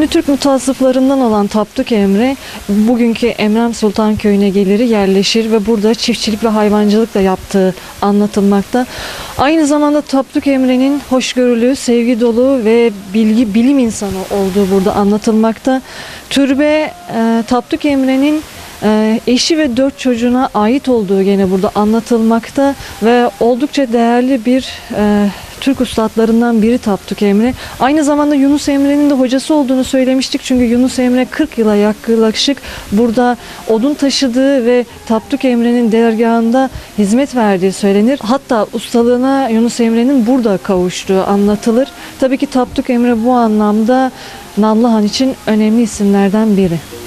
Ünlü Türk mutasıflarından olan Tapduk Emre bugünkü Emrem Sultan Köyü'ne gelir yerleşir ve burada çiftçilik ve hayvancılık da yaptığı anlatılmakta. Aynı zamanda Tapduk Emre'nin hoşgörülü, sevgi dolu ve bilgi bilim insanı olduğu burada anlatılmakta. Türbe e, Tapduk Emre'nin e, eşi ve dört çocuğuna ait olduğu gene burada anlatılmakta ve oldukça değerli bir e, Türk ustalarından biri Tapduk Emre. Aynı zamanda Yunus Emre'nin de hocası olduğunu söylemiştik. Çünkü Yunus Emre 40 yıla yaklaşık burada odun taşıdığı ve Tapduk Emre'nin dergahında hizmet verdiği söylenir. Hatta ustalığına Yunus Emre'nin burada kavuştuğu anlatılır. Tabii ki Tapduk Emre bu anlamda Nallıhan için önemli isimlerden biri.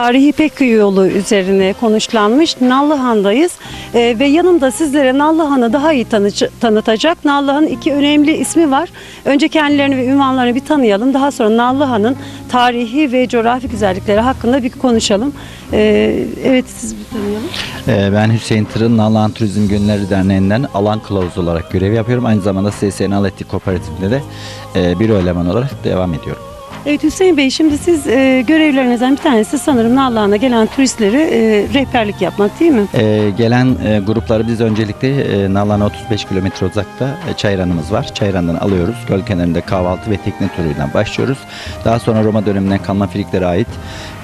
Tarihi İpek yolu üzerine konuşlanmış Nallıhan'dayız Ee, ve yanımda sizlere Nallıhan'ı daha iyi tanıcı- tanıtacak Nallıhan'ın iki önemli ismi var. Önce kendilerini ve ünvanlarını bir tanıyalım. Daha sonra Nallıhan'ın tarihi ve coğrafi güzellikleri hakkında bir konuşalım. Ee, evet siz bir tanıyalım. Ee, Ben Hüseyin Tırın, Nallıhan Turizm Günleri Derneği'nden alan kılavuzu olarak görev yapıyorum. Aynı zamanda SSN Aletti Kooperatifinde de e, bir eleman olarak devam ediyorum. Evet Hüseyin Bey şimdi siz e, görevlerinizden bir tanesi sanırım Nallıhan'a gelen turistleri e, rehberlik yapmak değil mi? Ee, Gelen e, grupları biz öncelikle e, Nallıhan'a 35 kilometre uzakta e, Çayran'ımız var. Çayran'dan alıyoruz. Göl kenarında kahvaltı ve tekne turuyla başlıyoruz. Daha sonra Roma döneminden kalma Friklere ait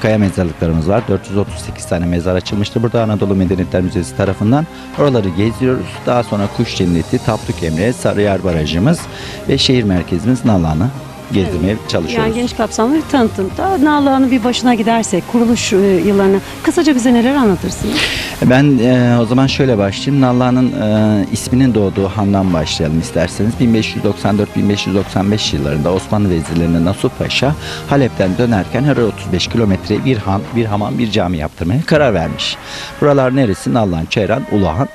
kaya mezarlıklarımız var. 438 tane mezar açılmıştır. Burada Anadolu Medeniyetler Müzesi tarafından oraları geziyoruz. Daha sonra Kuş Cenneti, Tapduk Emre, Sarıyer Barajımız ve şehir merkezimiz Nallıhan'ı gezdirmeye çalışıyoruz. Yani geniş kapsamlı bir tanıtım. Daha Nallıhan'ın bir başına gidersek kuruluş e, yıllarını kısaca bize neler anlatırsınız? Ben e, o zaman şöyle başlayayım. Nallıhan'ın e, isminin doğduğu handan başlayalım isterseniz. 1594-1595 yıllarında Osmanlı vezirlerine Nasuh Paşa Halep'ten dönerken her 35 kilometre bir han, bir hamam, bir cami yaptırmaya karar vermiş. Buralar neresi? Nallıhan, Çeyran, Uluhan.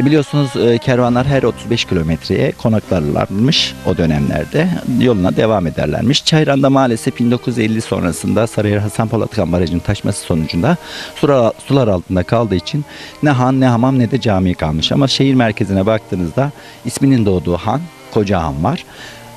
E, biliyorsunuz e, kervanlar her 35 kilometreye konaklarlarmış o dönemlerde. Yoluna devam ederlermiş. Çayran'da maalesef 1950 sonrasında Sarıyer Hasan Polatkan Barajı'nın taşması sonucunda sular, sular altında kaldığı için ne han ne hamam ne de cami kalmış. Ama şehir merkezine baktığınızda isminin doğduğu han, Koca Han var.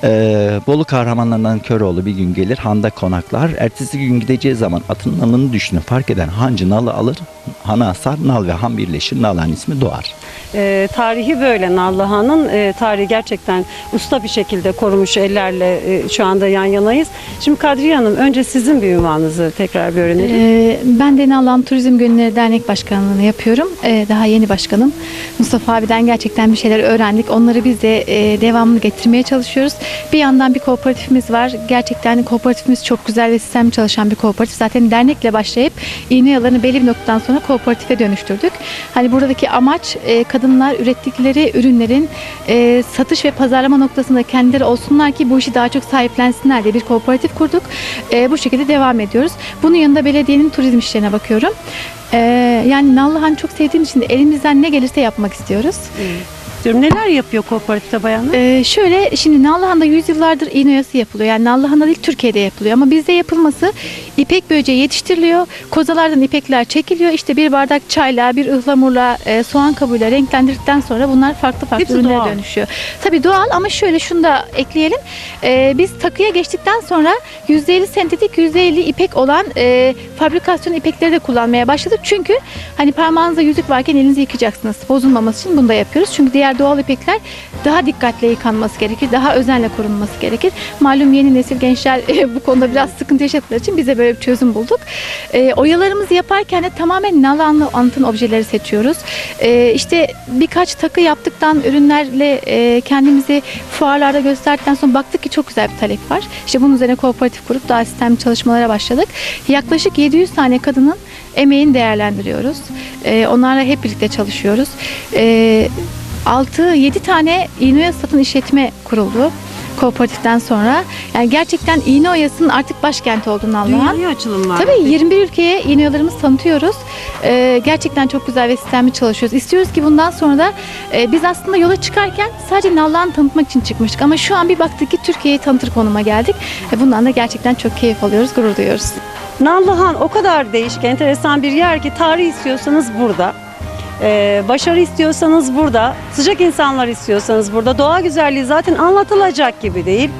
Ee, Bolu kahramanlarından Köroğlu bir gün gelir handa konaklar. Ertesi gün gideceği zaman atın nalını düşünü fark eden hancı nalı alır. Hana asar, nal ve han birleşir. Nalhan ismi doğar. E, tarihi böyle Nallıhan'ın e, tarihi gerçekten usta bir şekilde korumuş ellerle e, şu anda yan yanayız. Şimdi Kadriye Hanım önce sizin bir ünvanınızı tekrar bir öğrenelim. Ee, ben de Nallıhan Turizm Günleri Dernek Başkanlığı'nı yapıyorum. Ee, daha yeni başkanım. Mustafa abiden gerçekten bir şeyler öğrendik. Onları biz de e, devamını getirmeye çalışıyoruz. Bir yandan bir kooperatifimiz var. Gerçekten kooperatifimiz çok güzel ve sistemli çalışan bir kooperatif. Zaten dernekle başlayıp iğne yalarını belli bir noktadan sonra kooperatife dönüştürdük. Hani buradaki amaç e, kadınlar ürettikleri ürünlerin e, satış ve pazarlama noktasında kendileri olsunlar ki bu işi daha çok sahiplensinler diye bir kooperatif kurduk. E, bu şekilde devam ediyoruz. Bunun yanında belediyenin turizm işlerine bakıyorum. E, yani Nallıhan çok sevdiğim için de elimizden ne gelirse yapmak istiyoruz. Diyorum, neler yapıyor kooperatifte bayanlar? Ee, şöyle şimdi Nallıhan'da yüzyıllardır iğne oyası yapılıyor. Yani Nallıhan'da değil Türkiye'de yapılıyor. Ama bizde yapılması ipek böceği yetiştiriliyor. Kozalardan ipekler çekiliyor. İşte bir bardak çayla, bir ıhlamurla, e, soğan kabuğuyla renklendirdikten sonra bunlar farklı farklı Hepsi ürünlere doğal. dönüşüyor. Tabii doğal ama şöyle şunu da ekleyelim. Ee, biz takıya geçtikten sonra %50 sentetik, %50 ipek olan e, fabrikasyon ipekleri de kullanmaya başladık. Çünkü hani parmağınızda yüzük varken elinizi yıkacaksınız. Bozulmaması için bunu da yapıyoruz. Çünkü diğer ipekler, doğal ipekler daha dikkatle yıkanması gerekir. Daha özenle korunması gerekir. Malum yeni nesil gençler bu konuda biraz sıkıntı yaşadıkları için bize böyle bir çözüm bulduk. E, oyalarımızı yaparken de tamamen nalanlı anıtın objeleri seçiyoruz. E, işte birkaç takı yaptıktan ürünlerle e, kendimizi fuarlarda gösterdikten sonra baktık ki çok güzel bir talep var. İşte bunun üzerine kooperatif kurup daha sistemli çalışmalara başladık. Yaklaşık 700 tane kadının emeğini değerlendiriyoruz. E, onlarla hep birlikte çalışıyoruz. E, 6-7 tane İğne satın işletme kuruldu kooperatiften sonra. Yani gerçekten İğne Oyası'nın artık başkenti oldu Nallıhan. Dünyaya açılım var. Tabii 21 ülkeye yeni üyelerimizi tanıtıyoruz. Ee, gerçekten çok güzel ve sistemli çalışıyoruz. İstiyoruz ki bundan sonra da e, biz aslında yola çıkarken sadece Nallıhan'ı tanıtmak için çıkmıştık. Ama şu an bir baktık ki Türkiye'yi tanıtır konuma geldik. E, bundan da gerçekten çok keyif alıyoruz, gurur duyuyoruz. Nallıhan o kadar değişik, enteresan bir yer ki tarih istiyorsanız burada. Ee, başarı istiyorsanız burada, sıcak insanlar istiyorsanız burada, doğa güzelliği zaten anlatılacak gibi değil.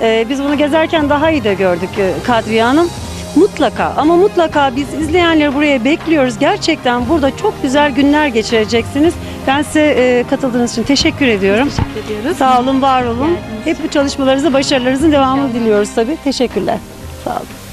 Ee, biz bunu gezerken daha iyi de gördük e, Kadriye Hanım. Mutlaka ama mutlaka biz izleyenleri buraya bekliyoruz. Gerçekten burada çok güzel günler geçireceksiniz. Ben size e, katıldığınız için teşekkür ediyorum. Teşekkür ediyoruz. Sağ olun, var olun. Geldiniz. Hep bu çalışmalarınızı, başarılarınızın devamını diliyoruz tabii. Teşekkürler. Sağ olun.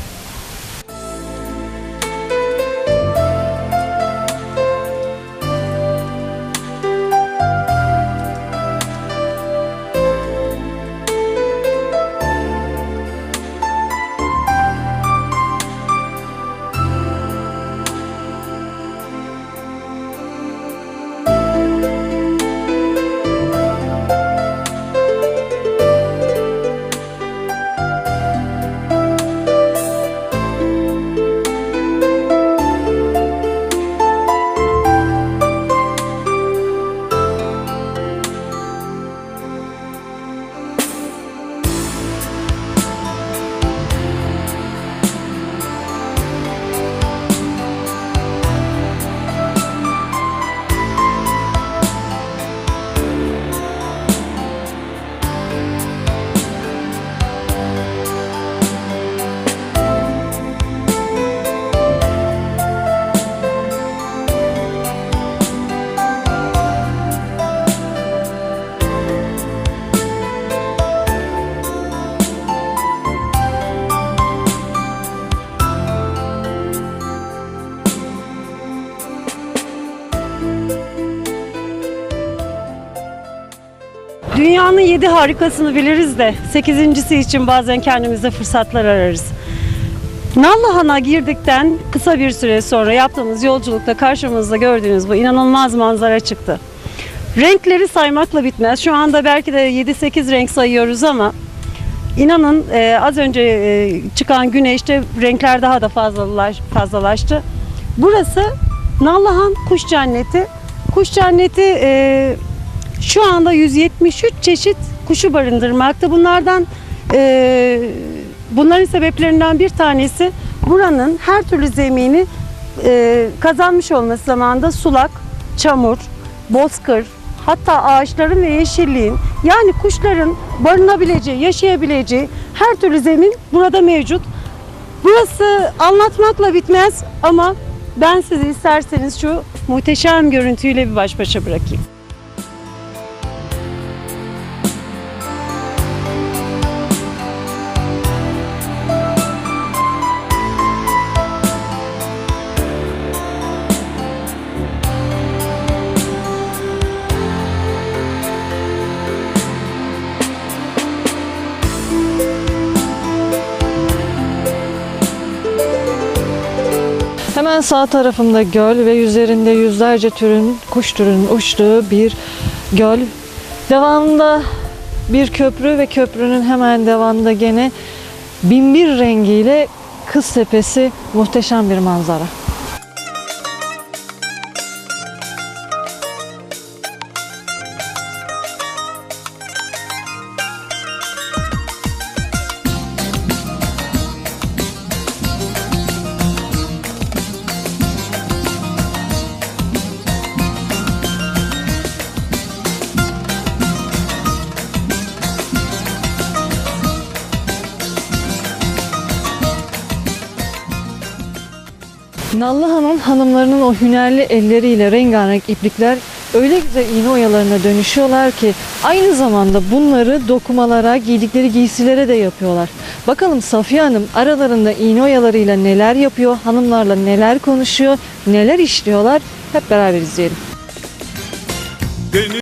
Dünyanın yedi harikasını biliriz de sekizincisi için bazen kendimize fırsatlar ararız. Nallıhan'a girdikten kısa bir süre sonra yaptığımız yolculukta karşımızda gördüğünüz bu inanılmaz manzara çıktı. Renkleri saymakla bitmez. Şu anda belki de 7-8 renk sayıyoruz ama inanın e, az önce e, çıkan güneşte renkler daha da fazlalaş, fazlalaştı. Burası Nallıhan Kuş Cenneti. Kuş Cenneti e, şu anda 173 çeşit kuşu barındırmakta. Bunlardan e, bunların sebeplerinden bir tanesi buranın her türlü zemini e, kazanmış olması zamanında sulak, çamur, bozkır, hatta ağaçların ve yeşilliğin yani kuşların barınabileceği, yaşayabileceği her türlü zemin burada mevcut. Burası anlatmakla bitmez ama ben sizi isterseniz şu muhteşem görüntüyle bir baş başa bırakayım. Hemen sağ tarafımda göl ve üzerinde yüzlerce türün, kuş türünün uçtuğu bir göl. Devamında bir köprü ve köprünün hemen devamında gene binbir rengiyle Kız Tepesi muhteşem bir manzara. Nallıhan'ın hanımlarının o hünerli elleriyle rengarenk iplikler öyle güzel iğne oyalarına dönüşüyorlar ki aynı zamanda bunları dokumalara, giydikleri giysilere de yapıyorlar. Bakalım Safiye Hanım aralarında iğne oyalarıyla neler yapıyor, hanımlarla neler konuşuyor, neler işliyorlar hep beraber izleyelim.